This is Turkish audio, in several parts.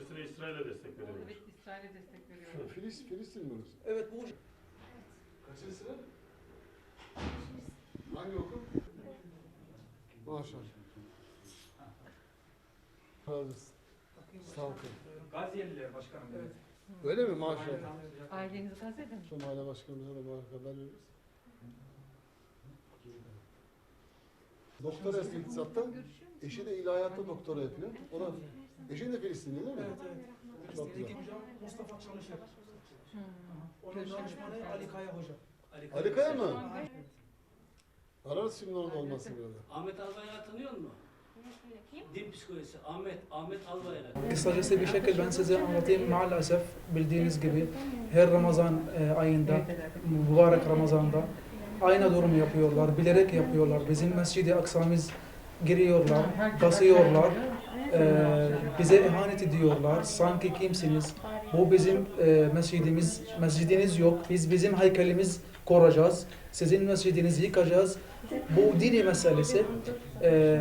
Palestin'e İsrail'e destek veriyormuş. Evet, İsrail'e destek veriyor. Filis, Filistin mi orası? Evet bu Kaçıncı sınıf? Hangi okul? Maşallah. Razı olsun. Sağ olun. Gaziyeliler başkanım. Evet. Öyle mi maşallah? Ailenizi Gazze'de mi? Şu mahalle başkanımıza da bu haber veririz. Doktora eski iktisatta, eşi de ilahiyatta doktora yapıyor. O da, eşi de Filistinli değil mi? Evet evet. Çok güzel. Filistin'deki hocam Mustafa Çalışır. Hmm. Onun danışmanı Ali Kaya Hoca. Ali Kaya mı? Ararız şimdi onun olmasın böyle. Ahmet Albayrak'ı tanıyor musun? Din psikolojisi. Ahmet, Ahmet Albayrak. Kısacası bir şekilde ben size anlatayım. Maalesef bildiğiniz gibi her Ramazan e, ayında, mübarek Ramazan'da aynı durum yapıyorlar. Bilerek yapıyorlar. Bizim Mescid-i Aksa'mız giriyorlar, basıyorlar. E, bize ihanet ediyorlar. Sanki kimsiniz? Bu bizim e, mescidimiz, mescidiniz yok. Biz bizim heykelimiz koruyacağız. Sizin mescidinizi yıkacağız. Bu dini meselesi. E,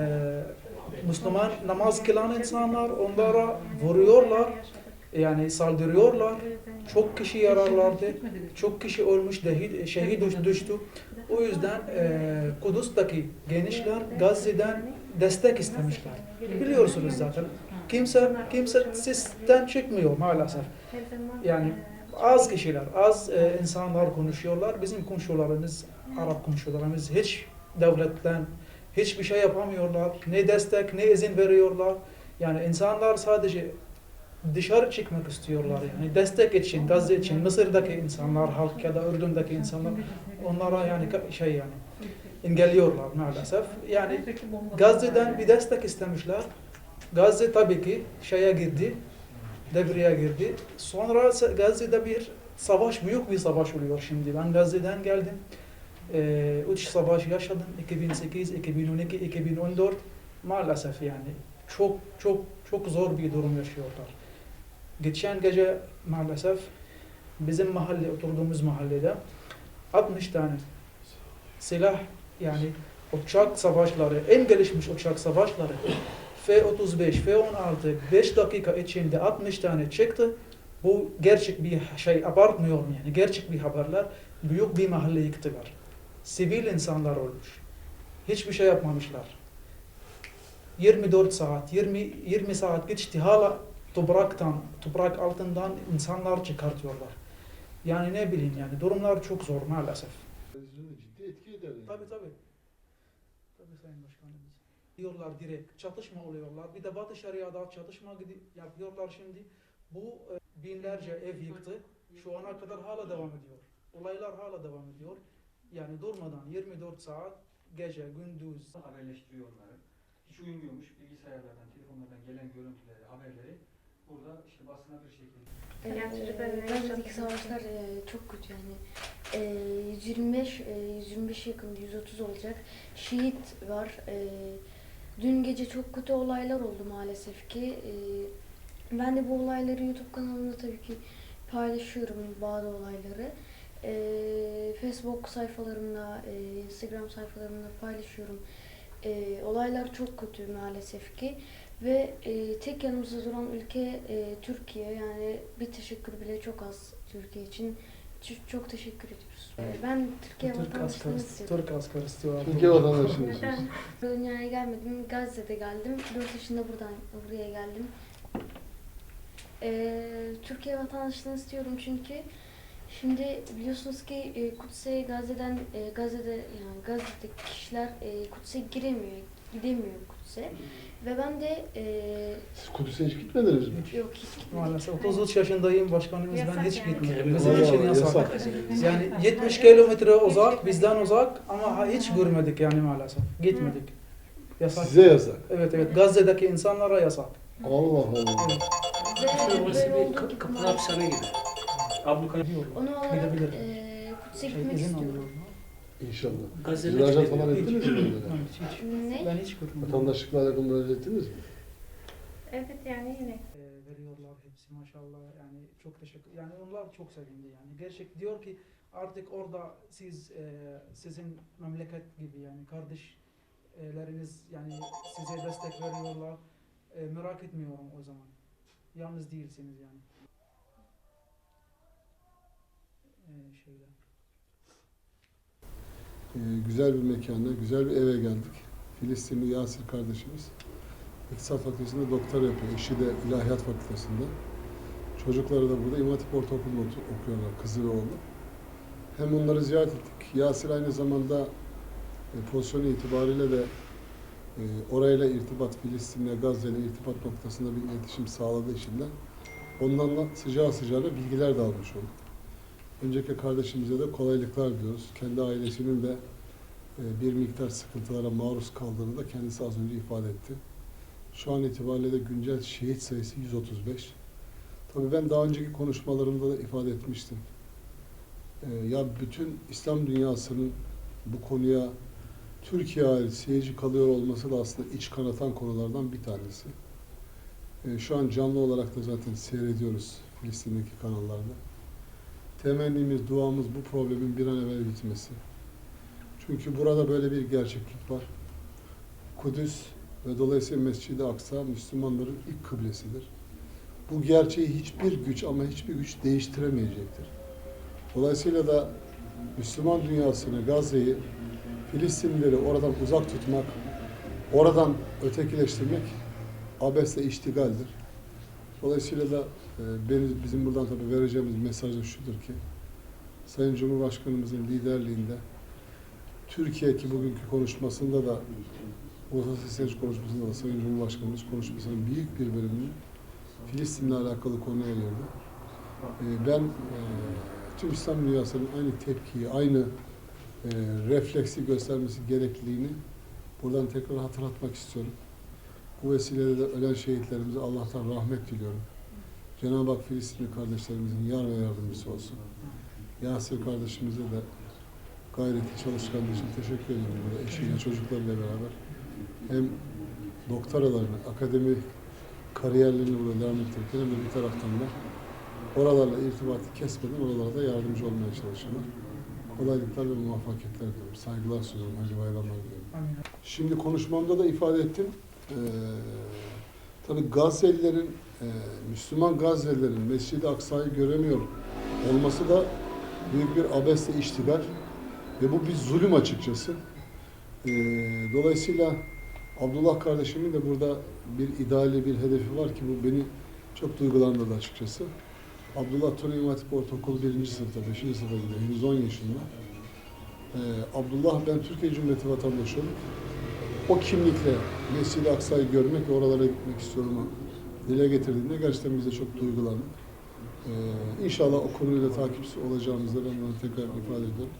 Müslüman namaz kılan insanlar onlara vuruyorlar. Yani saldırıyorlar. Çok kişi yararlandı. Çok kişi ölmüş, şehit, şehit düş- düştü. O yüzden e, Kudüs'teki gençler Gazze'den destek istemişler. Biliyorsunuz zaten. Kimse kimse sizden çıkmıyor maalesef. Yani az kişiler, az e, insanlar konuşuyorlar. Bizim komşularımız, Arap komşularımız hiç devletten hiçbir şey yapamıyorlar. Ne destek, ne izin veriyorlar. Yani insanlar sadece dışarı çıkmak istiyorlar yani destek için, Gazze için, Mısır'daki insanlar, halk ya da Ürdün'deki insanlar onlara yani şey yani engelliyorlar maalesef. Yani Gazze'den bir destek istemişler. Gazze tabii ki şeye girdi, devreye girdi. Sonra Gazze'de bir savaş, büyük bir savaş oluyor şimdi. Ben Gazze'den geldim. Ee, üç savaş yaşadım. 2008, 2012, 2014. Maalesef yani çok çok çok zor bir durum yaşıyorlar. Geçen gece maalesef bizim mahalle, oturduğumuz mahallede 60 tane silah yani uçak savaşları, en gelişmiş uçak savaşları F-35, F-16 5 dakika içinde 60 tane çıktı. Bu gerçek bir şey abartmıyorum yani gerçek bir haberler. Büyük bir mahalle yıktılar. Sivil insanlar olmuş. Hiçbir şey yapmamışlar. 24 saat, 20 20 saat geçti hala topraktan, toprak altından insanlar çıkartıyorlar. Yani ne bileyim yani durumlar çok zor maalesef. Ciddi etki eder yani. Tabii tabii. Tabii Sayın Başkanımız. Diyorlar direkt çatışma oluyorlar. Bir de Batı Şeria'da çatışma yapıyorlar şimdi. Bu e, binlerce ev yıktı. Şu ana kadar hala devam ediyor. Olaylar hala devam ediyor. Yani durmadan 24 saat gece gündüz Haberleştiriyor onları. Hiç uyumuyormuş bilgisayarlardan, telefonlardan gelen görüntüleri, haberleri burada işte basına bir şekilde Ee, Gazze'deki savaşlar e, çok kötü yani. E, 125, e, 125 yakında 130 olacak. Şehit var. E, dün gece çok kötü olaylar oldu maalesef ki. E, ben de bu olayları YouTube kanalımda tabii ki paylaşıyorum bazı olayları. E, Facebook sayfalarımda, e, Instagram sayfalarımda paylaşıyorum. E, olaylar çok kötü maalesef ki. Ve e, tek yanımızda duran ülke e, Türkiye. Yani bir teşekkür bile çok az Türkiye için. Çok, çok teşekkür ediyoruz. E, ben Türkiye Türk vatandaşlığını istiyorum. Türk asker istiyorlar. Türkiye vatandaşı diyorsunuz. Ben dünyaya gelmedim. Gazze'de geldim. 4 yaşında buradan buraya geldim. E, Türkiye vatandaşlığını istiyorum çünkü şimdi biliyorsunuz ki e, Kudüs'e Gazze'den e, Gazze'de yani Gazze'deki kişiler e, Kudüs'e giremiyor, gidemiyor Kudüs'e. Ve ben de e, Siz Kudüs'e hiç gitmediniz mi? yok hiç gitmedim. Maalesef 33 yaşındayım başkanımız ben Yasak hiç yani. gitmedim. Bizim için yasak. yasak. Yani 70 kilometre uzak, bizden uzak ama ha- hiç görmedik yani maalesef. Gitmedik. Yasak. Size yasak. Evet evet Gazze'deki insanlara yasak. Allah Allah. Ve Burası böyle bir olduğu ka- gibi kapı maalesef- hapishane gibi. Diyorlar. Onu olarak Gidebilirim. e, Kudüs'e Şey, gitmek izin istiyorum. alıyorum. İnşallah. Gazeteler Müracaat çıkıyor. falan ettiniz mi? bunlara? Evet, hiç. Ne? Ben hiç görmedim. Vatandaşlıkla alakalı müracaat ettiniz mi? Evet yani yine. Ee, veriyorlar hepsi maşallah yani çok teşekkür yani onlar çok sevindi yani gerçek diyor ki artık orada siz e, sizin memleket gibi yani kardeşleriniz yani size destek veriyorlar E, merak etmiyorum o zaman Yalnız değilsiniz yani. Şeyler. Ee, güzel bir mekanda, güzel bir eve geldik. Filistinli Yasir kardeşimiz. İktisat Fakültesi'nde doktor yapıyor. Eşi de İlahiyat Fakültesi'nde. Çocukları da burada İmam Hatip Ortaokulu'nda okuyorlar, kızı ve oğlu. Hem onları ziyaret ettik. Yasir aynı zamanda e, pozisyonu itibariyle de e, orayla irtibat, Filistin'le, Gazze ile irtibat noktasında bir iletişim sağladığı için de ondan da sıcağı sıcağına bilgiler de almış olduk. Önceki kardeşimize de kolaylıklar diliyoruz. Kendi ailesinin de e, bir miktar sıkıntılara maruz kaldığını da kendisi az önce ifade etti. Şu an itibariyle de güncel şehit sayısı 135. Tabii ben daha önceki konuşmalarımda da ifade etmiştim. E, Ya bütün İslam dünyasının bu konuya Türkiye hariç seyirci kalıyor olması da aslında iç kanatan konulardan bir tanesi. E, Şu an canlı olarak da zaten seyrediyoruz Filistin'deki kanallarda. Temennimiz, duamız bu problemin bir an evvel bitmesi. Çünkü burada böyle bir gerçeklik var. Kudüs ve dolayısıyla Mescid-i Aksa Müslümanların ilk kıblesidir. Bu gerçeği hiçbir güç ama hiçbir güç değiştiremeyecektir. Dolayısıyla da Müslüman dünyasını, Gazze'yi, Filistinlileri oradan uzak tutmak, oradan ötekileştirmek abesle iştigaldir. Dolayısıyla da benim, bizim buradan tabii vereceğimiz mesaj da şudur ki, Sayın Cumhurbaşkanımızın liderliğinde Türkiye ki bugünkü konuşmasında da Uluslararası Seyirci konuşmasında da Sayın Cumhurbaşkanımız konuşmasının büyük bir bölümünü Filistin'le alakalı konuya ayırdı. E, ben e, tüm İslam dünyasının aynı tepkiyi, aynı e, refleksi göstermesi gerekliliğini buradan tekrar hatırlatmak istiyorum. Bu vesileyle de ölen şehitlerimize Allah'tan rahmet diliyorum. Cenab-ı Hak Filistinli kardeşlerimizin yar ve yardımcısı olsun. Yasir kardeşimize de gayreti çalışkanlığı için teşekkür ediyorum. Burada eşiyle, çocuklarıyla beraber hem doktoralarını, akademi kariyerlerini burada devam ettirirken hem de bir taraftan da oralarla irtibatı kesmeden oralara da yardımcı olmaya çalışıyorlar. Kolaylıklar ve muvaffakiyetler diliyorum. Saygılar sunuyorum. Hayırlı bayramlar diliyorum. Şimdi konuşmamda da ifade ettim. Ee, tabii Gazze'lilerin, e, Müslüman Gazze'lilerin Mescid-i Aksa'yı göremiyor olması da büyük bir abesle iştigal ve bu bir zulüm açıkçası. Ee, dolayısıyla Abdullah kardeşimin de burada bir ideali, bir hedefi var ki bu beni çok duygulandırdı açıkçası. Abdullah Tuna İmam Hatip Ortaokulu 1. sınıfta, 5. sınıfta gidiyor, henüz 10 yaşında. Ee, Abdullah ben Türkiye Cumhuriyeti vatandaşı olup o kimlikle Mescid-i Aksa'yı görmek ve oralara gitmek istiyorum dile getirdiğinde gerçekten biz çok duygulandık. Ee, inşallah o konuyla takipçisi olacağımızı ben tekrar ifade ediyorum.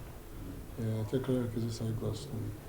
Ee, tekrar herkese saygılar sunuyorum.